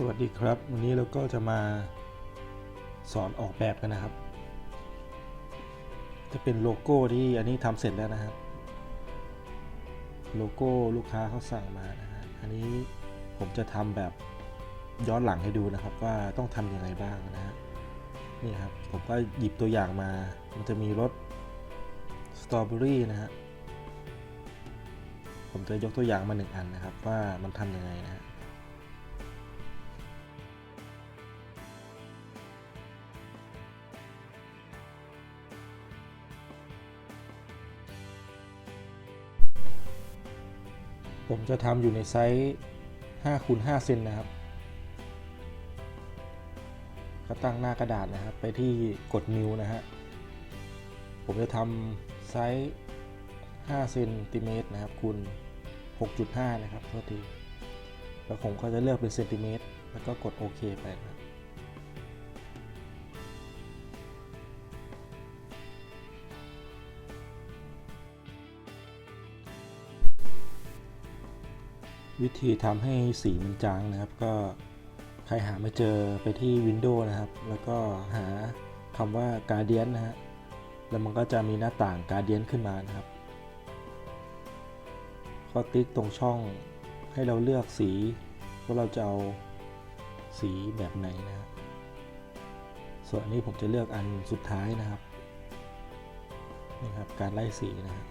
สวัสดีครับ วันนี้เราก็จะมาสอนออกแบบกันนะครับ จะเป็นโลโก้ที่อันนี้ทำเสร็จแล้วนะครับ โลโก้ลูกค้าเขาสั่งมานะฮะอันนี้ผมจะทำแบบย้อนหลังให้ดูนะครับ ว่าต้องทำยังไงบ้างนะฮะนี่ครับผมก็หยิบตัวอย่างมา มันจะมีรสสตรอเบอรี่นะฮะผมจะยกตัวอย่างมาหนึ่งอันนะครับ ว่ามันทำยังไงนะฮะ ผมจะทำอยู่ในไซส์5คูณ5เซนนะครับก็ตั้งหน้ากระดาษนะครับ ไปที่กดนิ้วนะฮะ ผมจะทำไซส์5เซนติเมตรนะครับคูณ6.5 นะครับโทษที แล้วผมก็จะเลือกเป็นเซนติเมตร แล้วก็กดโอเคไปนะ วิธีทำให้สีมันจางนะครับ ก็ใครหาไม่เจอไปที่ Windows นะครับ แล้วก็หาคำว่า Guardian นะฮะแล้วมันก็จะมีหน้าต่าง Guardian ขึ้นมานะครับ ก็ติ๊กตรงช่องให้เราเลือกสีว่าเราจะเอาสีแบบไหนนะครับ ส่วนอันนี้ผมจะเลือกอันสุดท้ายนะครับนี่ครับการไล่สีนะครับ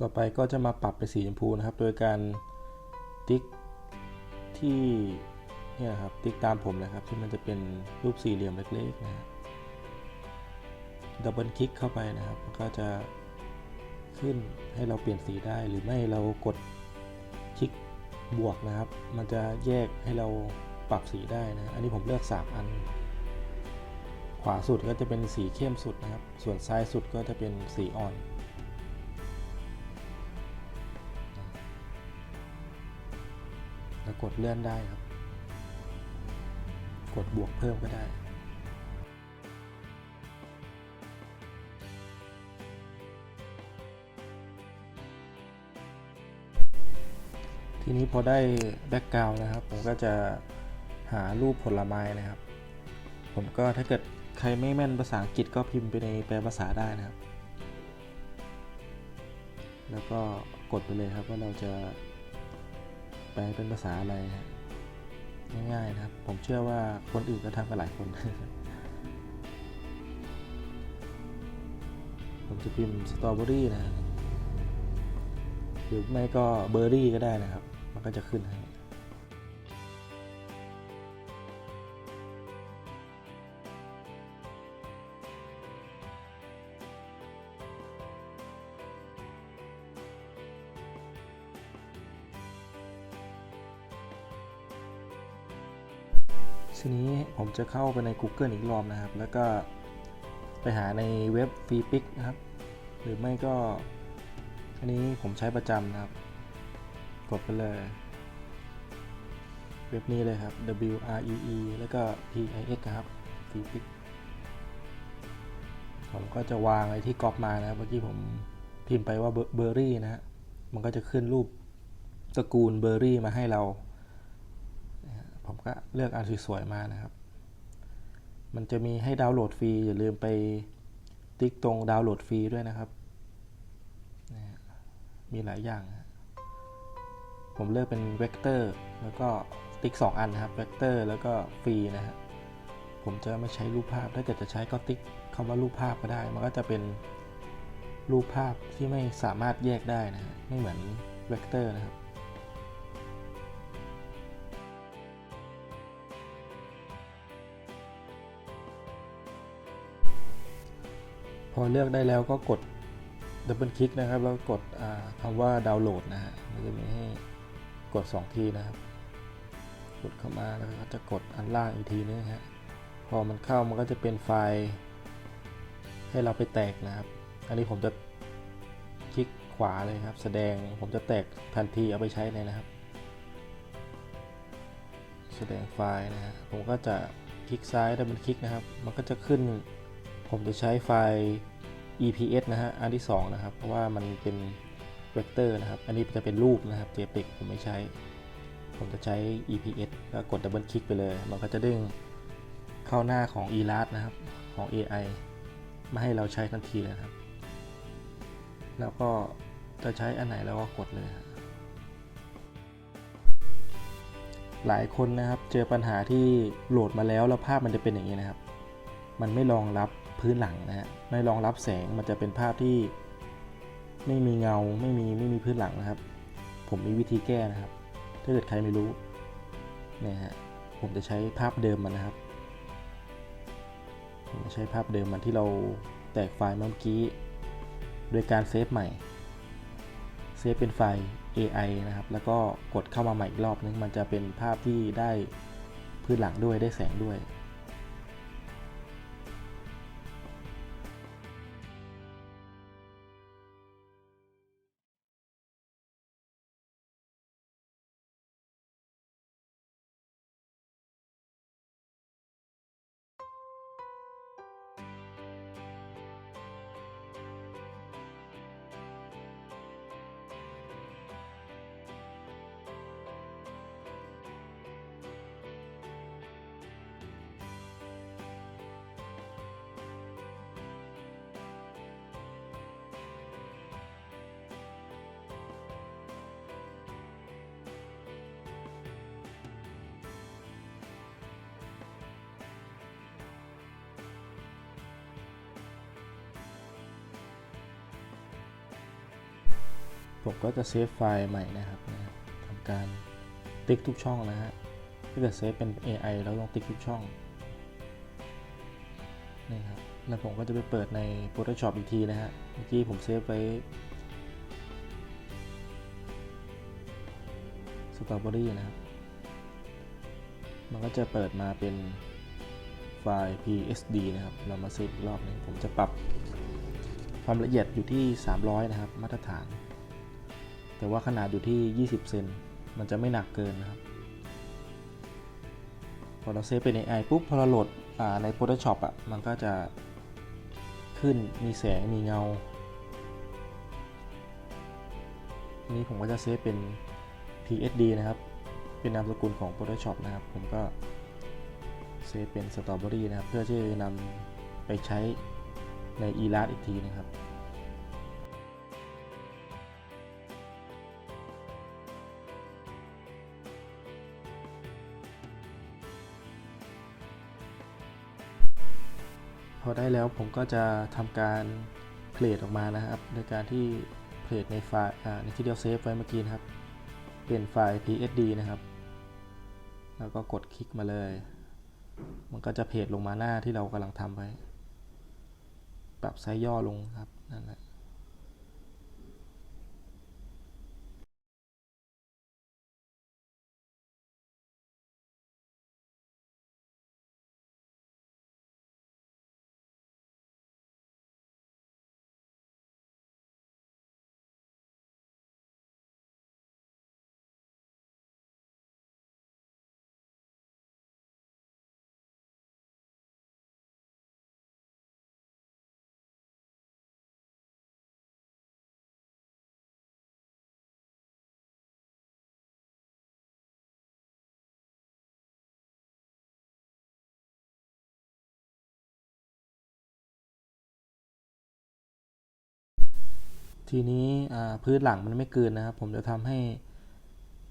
ต่อไปก็จะมาปรับเป็นสีชมพูนะครับ โดยการติ๊กที่เนี่ยครับติ๊กตามผมนะครับ ที่มันจะเป็นรูปสี่เหลี่ยมเล็กๆนะฮะดับเบิลคลิกเข้าไปนะครับก็จะขึ้นให้เราเปลี่ยนสีได้หรือไม่เรากดคลิกบวกนะครับ มันจะแยกให้เราปรับสีได้นะ อันนี้ผมเลือก 3 อัน ขวาสุดก็จะเป็นสีเข้มสุดนะครับ ส่วนซ้ายสุดก็จะเป็นสีอ่อน แล้วกดเลื่อนได้ครับ กดบวกเพิ่มก็ได้ทีนี้พอได้แบ็กกราวน์นะครับ ผมก็จะหารูปผลไม้นะครับ ผมก็ถ้าเกิดใครไม่แม่นภาษาอังกฤษก็พิมพ์ไปในแปลภาษาได้นะครับ แล้วก็กดไปเลยครับว่าเราจะ แปลเป็นภาษาอะไรง่ายๆนะครับ ผมเชื่อว่าคนอื่นก็ทำกันหลายคน ผมจะพิมพ์สตรอเบอรี่นะฮะหรือไม่ก็เบอร์รี่ก็ได้นะครับ มันก็จะขึ้นให้ ทีนี้ผมจะเข้าไปใน Google อีกรอบนะครับ แล้วก็ไปหาในเว็บฟรีปิกนะครับ หรือไม่ก็ อันนี้ผมใช้ประจำนะครับ กดไปเลย เว็บนี้เลยครับ W R E E แล้วก็ P I X ครับฟรีปิกผมก็จะวางไอ้ที่ก๊อปมานะครับเมื่อกี้ผมพิมพ์ไปว่าเบอร์รี่นะฮะมันก็จะขึ้นรูปตระกูลเบอร์รี่มาให้เรา ผมก็เลือกอันสวยๆมานะครับ มันจะมีให้ดาวน์โหลดฟรีอย่าลืมไปติ๊กตรงดาวน์โหลดฟรีด้วยนะครับ มีหลายอย่าง ผมเลือกเป็นเวกเตอร์แล้วก็ติ๊ก 2 อันนะครับเวกเตอร์แล้วก็ฟรีนะฮะผมจะไม่ใช้รูปภาพถ้าเกิดจะใช้ก็ติ๊กคำว่ารูปภาพก็ได้ มันก็จะเป็นรูปภาพที่ไม่สามารถแยกได้นะฮะไม่เหมือนเวกเตอร์นะครับ พอเลือกได้แล้วก็กดดับเบิลคลิกนะครับ แล้วกดคำว่าดาวน์โหลดนะฮะมันจะมีให้กด 2 ทีนะครับ กดเข้ามาแล้วก็จะกดอันล่างอีกทีนึงฮะพอมันเข้ามันก็จะเป็นไฟล์ ให้เราไปแตกนะครับ อันนี้ผมจะคลิกขวาเลยครับ แสดงผมจะแตกทันทีเอาไปใช้เลยนะครับ แสดงไฟล์นะฮะผมก็จะคลิกซ้ายดับเบิลคลิกนะครับ มันก็จะขึ้น ผมจะใช้ไฟล์ EPS นะฮะ อันที่ 2 นะครับ เพราะว่ามันเป็นเวกเตอร์นะครับ อันนี้จะเป็นรูปนะครับ JPEG ผมไม่ใช้ ผมจะใช้ EPS แล้วกดดับเบิลคลิกไปเลย มันก็จะเด้งเข้าหน้าของ e l a s นะครับ ของ AI มาให้เราใช้ทันทีเลยครับ แล้วก็จะใช้อันไหนแล้วก็กดเลยครับหลายคนนะครับ เจอปัญหาที่โหลดมาแล้วแล้วภาพมันจะเป็นอย่างนี้นะครับ มันไม่รองรับ พื้นหลังนะฮะไม่รองรับแสงมันจะเป็นภาพที่ไม่มีเงาไม่มีไม่มีพื้นหลังนะครับ ผมมีวิธีแก้นะครับ ถ้าเกิดใครไม่รู้เนี่ยฮะผมจะใช้ภาพเดิมมันนะครับผมจะใช้ภาพเดิมมันที่เราแตกไฟล์เมื่อกี้โดยการเซฟใหม่เซฟเป็นไฟล์ AI นะครับ แล้วก็กดเข้ามาใหม่อีกรอบนึง มันจะเป็นภาพที่ได้พื้นหลังด้วยได้แสงด้วย ผมก็จะเซฟไฟล์ใหม่นะครับทำการติ๊กทุกช่องนะฮะถ้าเกิดเซฟเป็น AI เราต้องติ๊กทุกช่องนี่ครับแล้วผมก็จะไปเปิดใน Photoshop อีกทีนะฮะเมื่อกี้ผมเซฟไว้ Strawberry นะครับ มันก็จะเปิดมาเป็นไฟล์ PSD นะครับ เรามาเซฟอีกรอบนึงผมจะปรับความละเอียดอยู่ที่ 300 นะครับ มาตรฐาน แต่ว่าขนาดอยู่ที่ 20 เซน มันจะไม่หนักเกินนะครับ พอเราเซฟเป็น AI ปุ๊บ พอเราโหลดใน Photoshop อะ มันก็จะขึ้น มีแสง มีเงาทีนี้ผมก็จะเซฟเป็น PSD นะครับ เป็นนามสกุลของ Photoshop นะครับ ผมก็เซฟเป็น Strawberry นะครับ เพื่อที่จะนำไปใช้ใน Elast อีกทีนะครับ พอได้แล้วผมก็จะทำการเพลทออกมานะครับ โดยการที่เพลทในไฟล์ในที่เดียวเซฟไว้เมื่อกี้นะครับ เป็นไฟล์ PSD นะครับ แล้วก็กดคลิกมาเลย มันก็จะเพจลงมาหน้าที่เรากำลังทำไว้ ปรับไซส์ย่อลงครับนั่นแหละ ทีนี้พื้นหลังมันไม่เกินนะครับ ผมจะทำให้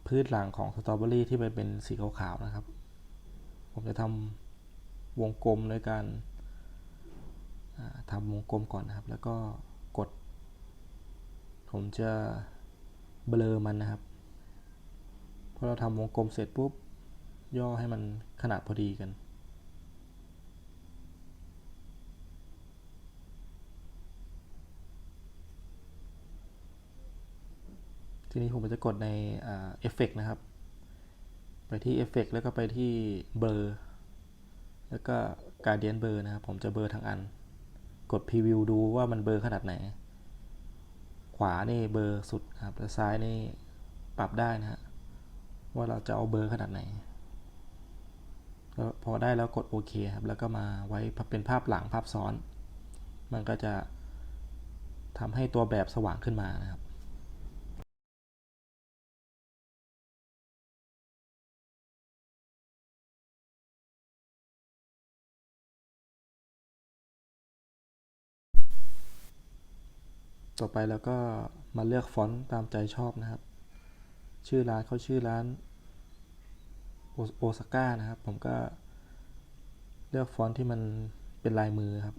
พื้นหลังของสตรอเบอรี่ที่มันเป็นสีขาวๆนะครับ ผมจะทำวงกลมโดยการอ่าทำวงกลมก่อนนะครับ แล้วก็กด ผมจะเบลอมันนะครับพอเราทำวงกลมเสร็จปุ๊บย่อให้มันขนาดพอดีกัน ทีนี้ผมจะกดในเอฟเฟกนะครับ ไปที่เอฟเฟกแล้วก็ไปที่เบลอแล้วก็การเดียนเบลอนะครับ ผมจะเบลอทั้งอัน กดพรีวิวดูว่ามันเบอร์ขนาดไหน ขวานี่เบอร์สุดครับแล้วซ้ายนี่ปรับได้นะฮะว่าเราจะเอาเบอร์ขนาดไหนแล้วพอได้แล้วกดโอเคครับ แล้วก็มาไว้เป็นภาพหลังภาพซ้อน มันก็จะทำให้ตัวแบบสว่างขึ้นมานะครับ ต่อไปเราก็มาเลือกฟอนต์ตามใจชอบนะครับ ชื่อร้านเขาชื่อร้านโอโอซาก้านะครับ ผมก็เลือกฟอนต์ที่มันเป็นลายมือครับ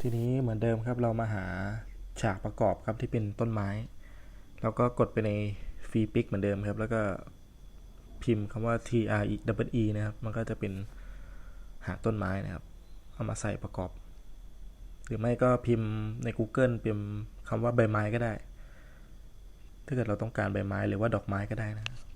ทีนี้เหมือนเดิมครับเรามาหาฉากประกอบครับที่เป็นต้นไม้ แล้วก็กดไปในฟรีปิกเหมือนเดิมครับ แล้วก็พิมพ์คำว่า T R E W E นะครับ มันก็จะเป็นหาต้นไม้นะครับ เอามาใส่ประกอบ หรือไม่ก็พิมพ์ใน Google พิมพ์คำว่าใบไม้ก็ได้ ถ้าเกิดเราต้องการใบไม้หรือว่าดอกไม้ก็ได้นะพ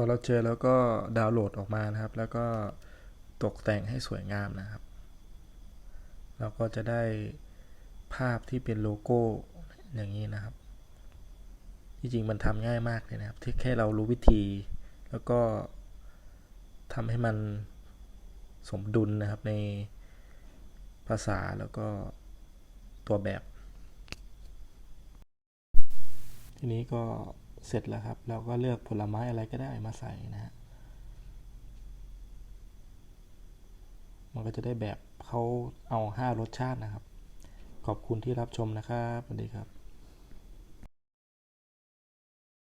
อเราเจอแล้วก็ดาวน์โหลดออกมานะครับ แล้วก็ตกแต่งให้สวยงามนะครับ เราก็จะได้ภาพที่เป็นโลโก้อย่างนี้นะครับ จริงๆมันทำง่ายมากเลยนะครับที่แค่เรารู้วิธี แล้วก็ทำให้มันสมดุลนะครับในภาษาแล้วก็ตัวแบบ ทีนี้ก็ เสร็จแล้วครับ เราก็เลือกผลไม้อะไรก็ได้มาใส่นะฮะมันก็จะได้แบบเขาเอาห้ารสชาตินะครับ ขอบคุณที่รับชมนะครับสวัสดีครับ